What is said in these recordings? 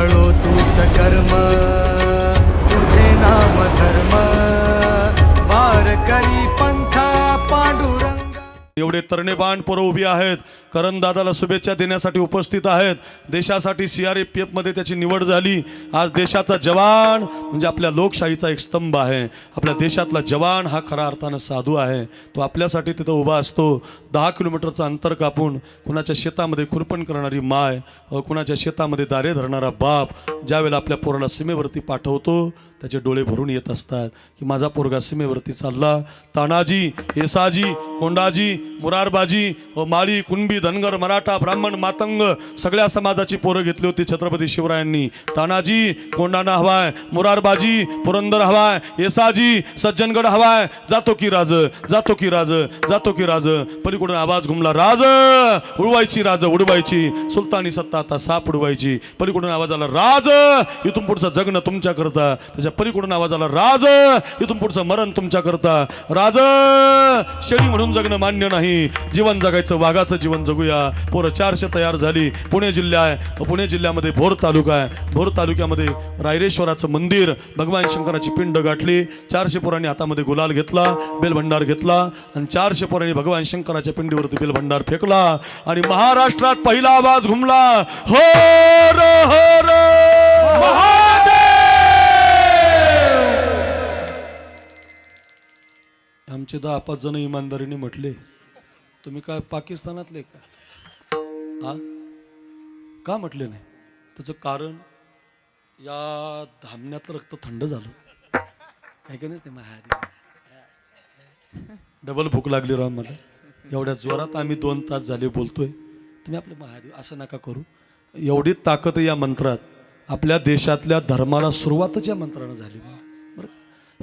पाळो तूच कर्म. एवढे तरणे बाण पोरं उभी आहेत. करण दादाला शुभेच्छा देण्यासाठी उपस्थित आहेत. देशासाठी सी आर ए पी एफमध्ये त्याची निवड झाली. आज देशाचा जवान म्हणजे आपल्या लोकशाहीचा एक स्तंभ आहे. आपल्या देशातला जवान हा खरा अर्थानं साधू आहे. तो आपल्यासाठी तिथं उभा असतो. दहा किलोमीटरचं अंतर कापून कुणाच्या शेतामध्ये खुरपण करणारी माय कुणाच्या शेतामध्ये दारे धरणारा बाप ज्यावेळेला आपल्या पोराला सीमेवरती पाठवतो त्याचे डोळे भरून येत असतात की माझा पोरगा सीमेवरती चालला. तानाजी येसाजी कोंडाजी मुरारबाजी व माळी कुणबी धनगर मराठा ब्राह्मण मातंग सगळ्या समाजाची पोरं घेतली होती छत्रपती शिवरायांनी. तानाजी कोंडाणा हवाय मुरारबाजी पुरंदर हवाय येसाजी सज्जनगड हवाय जातो की राज जातो की राज जातो की राज. पलीकडून आवाज घुमला राज उडवायची राज उडवायची. सुलतानी सत्ता आता साप उडवायची. पलीकडून आवाज आला राज इथून पुढचं जगणं तुमच्याकरता. त्याच्या त्याच्या पलीकडून आवाज आला राज इथून पुढचं मरण तुमच्या करता राज शेळी म्हणून जगणं मान्य नाही. जीवन जगायचं वाघाचं जीवन जगूया. पोरं चारशे तयार झाली. पुणे जिल्हा आहे. पुणे जिल्ह्यामध्ये भोर तालुका आहे. भोर तालुक्यामध्ये रायरेश्वराचं मंदिर भगवान शंकराची पिंड गाठली. चारशे पोरांनी हातामध्ये गुलाल घेतला बेलभंडार घेतला. आणि चारशे पोरांनी भगवान शंकराच्या पिंडीवरती बेलभंडार फेकला. आणि महाराष्ट्रात पहिला आवाज घुमला. हो आमचे दहा पाच जण इमानदारीने म्हटले तुम्ही काय पाकिस्तानातले का? हा? का म्हटले नाही? त्याचं कारण या धामण्यातलं रक्त थंड झालं. काय का नाही? ते महादेव डबल भूक लागली राव मला. एवढ्या जोरात आम्ही दोन तास झाले बोलतोय. तुम्ही आपलं महादेव असं नका करू. एवढी ताकद या मंत्रात आपल्या देशातल्या धर्माला सुरुवातच या मंत्रानं झाली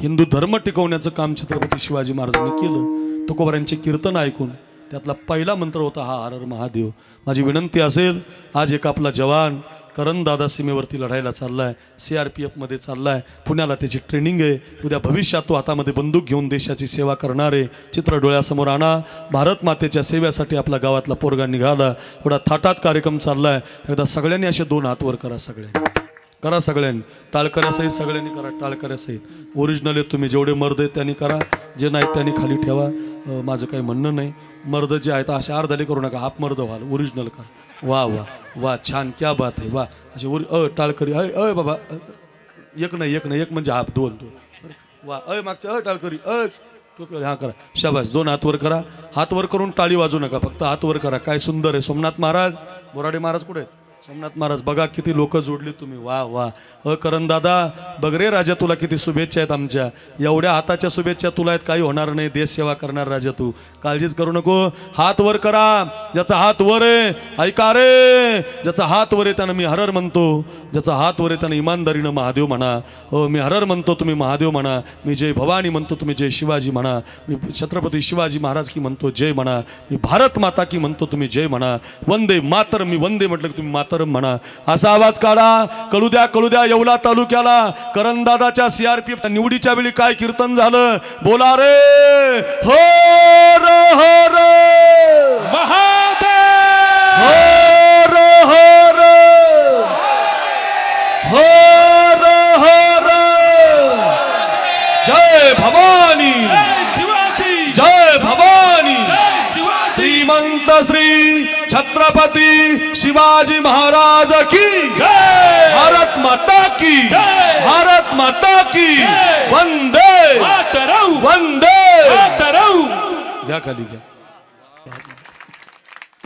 हिंदू धर्म टिकवण्याचं काम छत्रपती शिवाजी महाराजांनी केलं. तुकोबऱ्यांचे कीर्तन ऐकून त्यातला पहिला मंत्र होता हा हर हर महादेव. माझी विनंती असेल आज एक आपला जवान करण दादा सीमेवरती लढायला चाललाय सी आर पी एफमध्ये चाललाय पुण्याला त्याची ट्रेनिंग आहे. उद्या भविष्यात तो हातामध्ये बंदूक घेऊन देशाची सेवा करणार आहे. चित्र डोळ्यासमोर आणा. भारत मातेच्या सेवेसाठी आपल्या गावातला पोरगा निघाला. एवढा थाटात कार्यक्रम चाललाय. एकदा सगळ्यांनी असे दोन हात वर करा सगळ्यांनी. करा सगळ्यांनी. टाळकऱ्यासहित सगळ्यांनी करा टाळकऱ्यासहित ओरिजिनल तुम्ही जेवढे मर्द आहेत त्यांनी करा जे नाहीत त्यांनी खाली ठेवा. माझं काही म्हणणं नाही. मर्द जे आहेत असे अर्धाले करू नका हाफ मर्द व्हाल ओरिजिनल करा. वा वा वा छान क्या बात आहे वा. असे ओरि अ टाळकरी अय अय बाबा एक नाही एक नाही एक म्हणजे हाप दोन दोन. वा अय मागच्या अय टाळकरी अ हा करा. शाबास दोन हात वर करा. हात वर करून टाळी वाजू नका फक्त हात वर करा. काय सुंदर आहे सोमनाथ महाराज बोराडे महाराज कुठे आहेत? सोमनाथ महाराज बघा किती लोक जोडली तुम्ही. वा वा. अ करण दादा बघ रे राजा तुला किती शुभेच्छा आहेत आमच्या. एवढ्या हाताच्या शुभेच्छा तुला आहेत काही होणार नाही. देश सेवा करणार राजा तू. काळजीच करू नको. हात वर करा. ज्याचा हात वर आहे ऐका रे. ज्याचा हात वर आहे त्यानं मी हरर म्हणतो. ज्याचा हात वर आहे त्यानं इमानदारीनं महादेव म्हणा. हो मी हरर म्हणतो तुम्ही महादेव म्हणा. मी जय भवानी म्हणतो तुम्ही जय शिवाजी म्हणा. मी छत्रपती शिवाजी महाराज की म्हणतो जय म्हणा. मी भारत माता की म्हणतो तुम्ही जय म्हणा. वंदे मातर मी वंदे म्हटलं की तुम्ही मातरम म्हणा. असा आवाज काढा. कळू द्या कळू द्या येवला तालुक्याला करंदादाच्या सीआरपीएफ निवडीच्या वेळी काय कीर्तन झालं? बोला रे. हो र हो र. हो श्रीमंत श्री छत्रपती शिवाजी महाराज की भारत माता की भारत माता की वंदे। वंदे। घ्या खाली घ्या.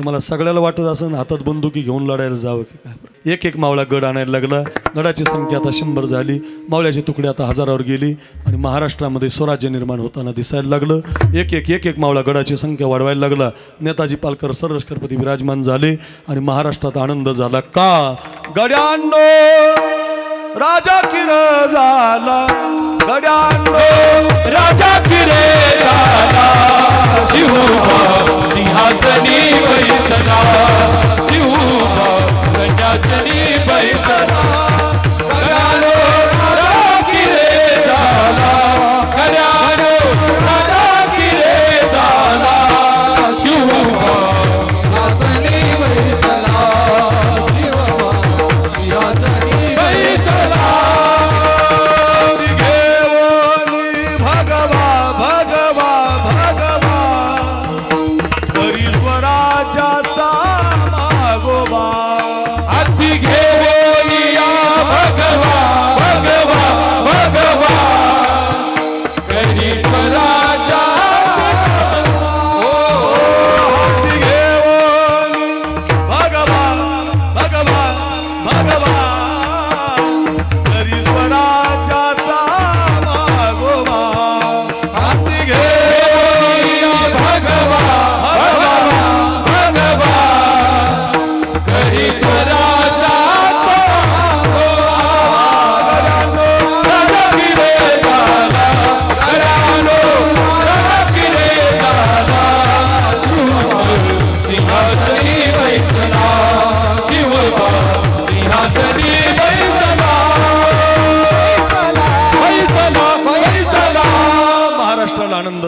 तुम्हाला सगळ्याला वाटत असं हातात बंदुकी घेऊन लढायला जावं की काय? एक एक मावळा गड आणायला लागला. गडाची संख्या आता शंभर झाली. मावळ्याची तुकडी आता हजारावर गेली आणि महाराष्ट्रामध्ये स्वराज्य निर्माण होताना दिसायला लागलं. एक एक एक एक मावळा गडाची संख्या वाढवायला लागला. नेताजी पालकर सरलष्करपती विराजमान झाले आणि महाराष्ट्रात आनंद झाला का? गड्यांनो राजा किर झाला. गड्यांनो राजा किरे दादा झाला सिंहासनी वैसदा शिवबा संन्यासनी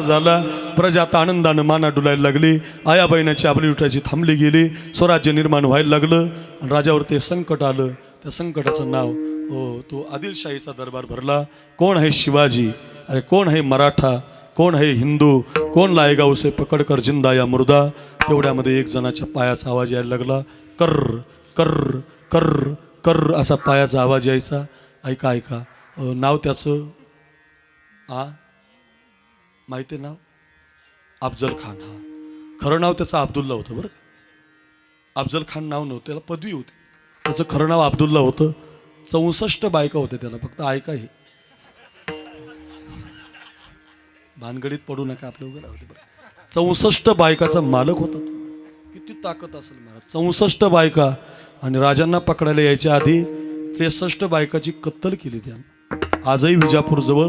झाला. प्रजात आनंदानं माना डुलायला लागली. आया बहिणाची आपली लुटायची थांबली गेली. स्वराज्य निर्माण व्हायला लागलं. आणि राजावर ते संकट आलं. त्या संकटाचं नाव हो तो आदिलशाहीचा दरबार भरला. कोण आहे शिवाजी? अरे कोण आहे मराठा? कोण आहे हिंदू? कोण लायगा पकडकर जिंदा या मुर्दा तेवढ्यामध्ये एक जणाच्या पायाचा आवाज यायला लागला. कर्र कर्र कर्र कर्र असा पायाचा आवाज यायचा. ऐका ऐका. नाव त्याचं? आ? माहिती आहे नाव? अफजल खान हा. खरं नाव त्याचं अब्दुल्ला होतं बरं का? अफजल खान नाव नव्हतं त्याला पदवी होती. त्याचं खरं नाव अब्दुल्ला होतं. चौसष्ट बायका होत्या त्याला फक्त ऐका हे. भानगडीत पडू नका आपल्या उभं राहू बरं. चौसष्ट बायकाचा मालक होता किती ताकद असेल मला चौसष्ट बायका आणि राजांना पकडायला यायच्या आधी त्रेसष्ट बायकाची कत्तल केली त्यानं. आजही विजापूरजवळ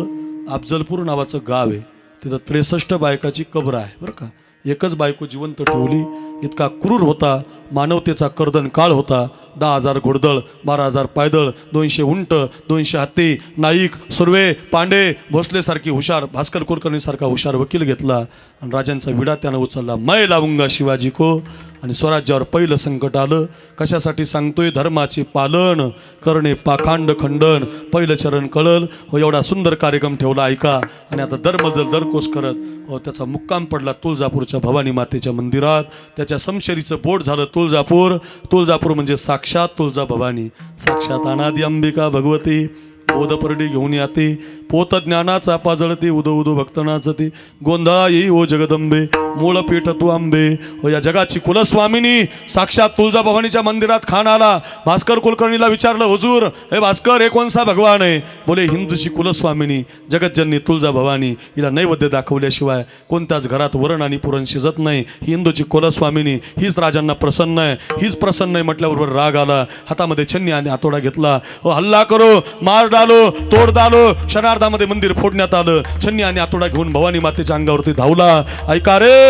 अफजलपूर नावाचं गाव आहे. तिथं त्रेसष्ट बायकाची कबर आहे बरं का? एकच बायको जिवंत ठेवली इतका क्रूर होता मानवतेचा कर्दन काळ होता. दहा हजार घोडदळ बारा हजार पायदळ दोनशे उंट दोनशे हत्ती नाईक सुर्वे पांडे भोसलेसारखी हुशार भास्कर कुलकर्णीसारखा हुशार वकील घेतला. आणि राजांचा विडा त्यानं उचलला. मय लावूंगा शिवाजी को आणि स्वराज्यावर पहिलं संकट आलं. कशासाठी सांगतोय? धर्माचे पालन करणे पाखांड खंडन. पहिलं चरण कळल. हो एवढा सुंदर कार्यक्रम ठेवला ऐका. आणि आता दरमजल दरकोस करत. हो त्याचा मुक्काम पडला तुळजापूरच्या भवानी मातेच्या मंदिरात. त्याच्या समशरीचं बोट झालं तुळजापूर. तुळजापूर म्हणजे साक्षात तुळजा भवानी साक्षात अनादी अंबिका भगवती. बोधपरडी घेऊन याते. पोत ज्ञानाचा पाजळते उदो उदो भक्तनाच ते गोंधळा येई हो ओ जगदंबे. मूळ पीठ तू आंबे हो या जगाची कुलस्वामिनी साक्षात तुळजाभवानीच्या मंदिरात खान आला भास्कर कुलकर्णीला विचारलं हुजूर हे भास्कर हे कोणसा भगवान आहे? बोले हिंदूची कुलस्वामिनी जगतजननी तुळजाभवानी हिला नैवेद्य दाखवल्याशिवाय कोणत्याच घरात वरण आणि पुरण शिजत नाही. ही हिंदूची कुलस्वामिनी हीच राजांना प्रसन्न आहे हीच प्रसन्न आहे म्हटल्याबरोबर राग आला हातामध्ये छन्नी आणि हातोडा घेतला. हो हल्ला करो मार डालो तोड डालो. क्षणार्धामध्ये मंदिर फोडण्यात आलं. छन्नी आणि हातोडा घेऊन भवानी मातेच्या अंगावरती धावला. ऐका रे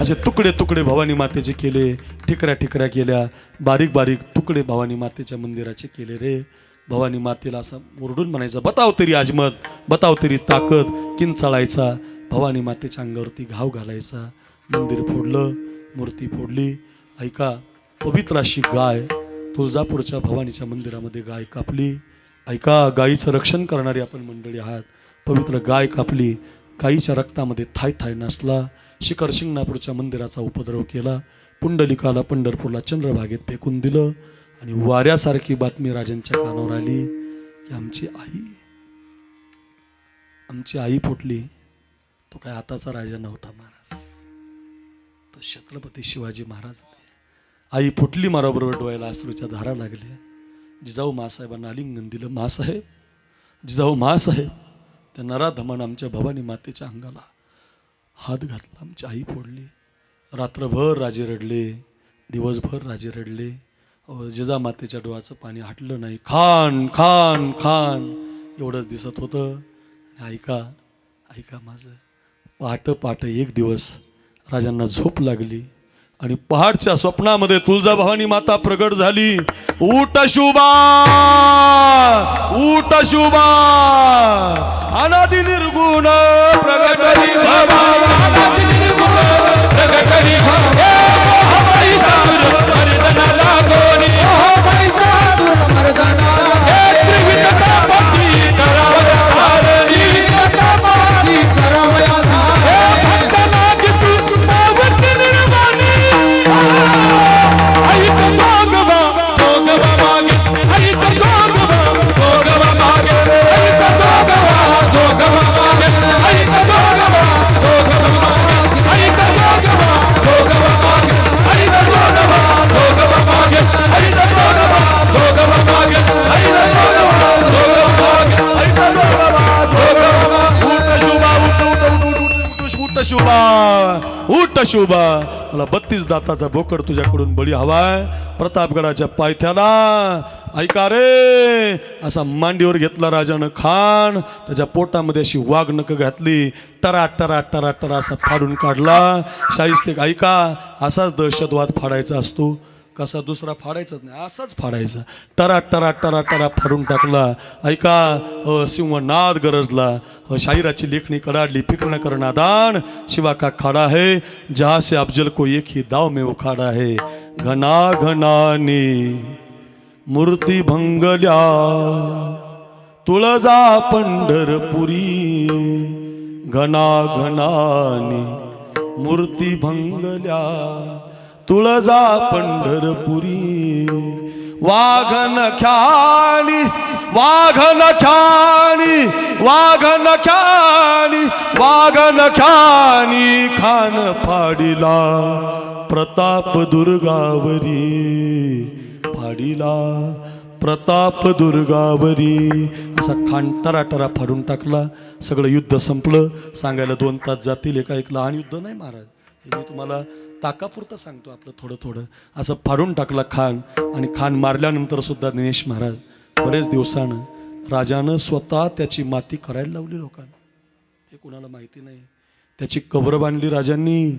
असे तुकडे तुकडे भवानी मातेचे केले ठिकऱ्या ठिकऱ्या केल्या बारीक बारीक तुकडे भवानी मातेच्या मंदिराचे केले रे. भवानी मातेला असं ओरडून म्हणायचं बताव तरी आजमत बताव तरी ताकद किंचाळायचा. भवानी मातेच्या अंगावरती घाव घालायचा. मंदिर फोडलं मूर्ती फोडली. ऐका पवित्र अशी गाय तुळजापूरच्या भवानीच्या मंदिरामध्ये गाय कापली. ऐका गायीचं रक्षण करणारी आपण मंडळी आहात. पवित्र गाय कापली. काहीच्या रक्तामध्ये थाय थाय नसला शिखर शिंगणापूरच्या मंदिराचा उपद्रव केला पुंडलिकाला पंढरपूरला चंद्रभागेत फेकून दिलं आणि वाऱ्यासारखी बातमी राजांच्या कानावर आली की आमची आई आमची आई फुटली. तो काय आताचा राजा नव्हता महाराज. तो छत्रपती शिवाजी महाराज आई फुटली माराबरोबर डोळ्याला आसरूच्या धारा लागल्या. जिजाऊ मासाहेबांना आलिंगन दिलं मासाहेब जिजाऊ मासाहेब त्या नराधमान आमच्या भवानी मातेच्या अंगाला हात घातला आमची आई फोडली. रात्रभर राजे रडले दिवसभर राजे रडले. जिजामातेच्या डोळ्याचं पाणी हटलं नाही. खान खान खान. एवढंच दिसत होतं. ऐका ऐका माझं. पहाटं पहाटं एक दिवस राजांना झोप लागली. आणि पहाडच्या स्वप्नामध्ये तुळजाभवानी माता प्रगट झाली. ऊट शुभा! ऊट शुभा! अनादि निर्गुण! शुभा उठ शुभा. मला बत्तीस दाताचा बोकड तुझ्याकडून बळी हवाय. प्रतापगडाच्या पायथ्याला. ऐका रे असा मांडीवर घेतला राजानं खान त्याच्या पोटामध्ये अशी वाघनक घातली. टरा टरा टरा टरा असा फाडून काढला. शाहिस्ते ऐका असाच दहशतवाद फाडायचा असतो. कसा दुसरा फाडायचाच नाही असाच फाडायचा. टरा टरा टरा टरा फाडून टाकला. ऐका सिंह सिंहनाद गरजला. शाहिराची लेखणी कडाडली. फिक्र करना दान शिवा का खाडा है? जहा से अफजल को एक ही दाव में उखाडा है. घना घनानी मूर्ती भंगल्या तुळजा पंढरपुरी. घना घनानी मूर्ती भंगल्या तुळजा पंढरपुरी. वाघन ख्याली वाघन ख्याली वाघन ख्याली वाघन ख्याली खान फाडिला. प्रताप दुर्गावरी फाडिला. प्रताप दुर्गावरी. असा खान टराटरा फाडून टाकला. सगळं युद्ध संपलं. सांगायला दोन तास जातील एका ऐकलं आणि युद्ध नाही महाराज. मी तुम्हाला ताकापुरतं सांगतो आपलं थोडं थोडं. असं फाडून टाकला खान आणि खान मारल्यानंतर सुद्धा दिनेश महाराज बरेच दिवसानं राजानं स्वतः त्याची माती करायला लावली लोकांना. हे कुणाला माहिती नाही. त्याची कबर बांधली राजांनी.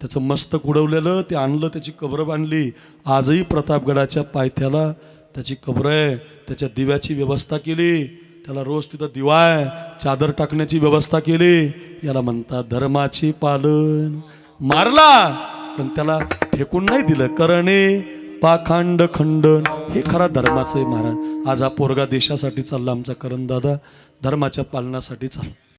त्याचं मस्तक उडवलेलं ते आणलं त्याची कबर बांधली. आजही प्रतापगडाच्या पायथ्याला त्याची कबर आहे. त्याच्या दिव्याची व्यवस्था केली. त्याला रोज तिथं दिवा आहे. चादर टाकण्याची व्यवस्था केली. याला म्हणतात धर्माची पालन. मारला! पण त्याला फेकून नाही दिलं. करणे पाखांड खंडन हे खरा धर्माचं आहे महाराज. आज हा पोरगा देशासाठी चालला आमचा करण दादा धर्माच्या पालनासाठी चालला.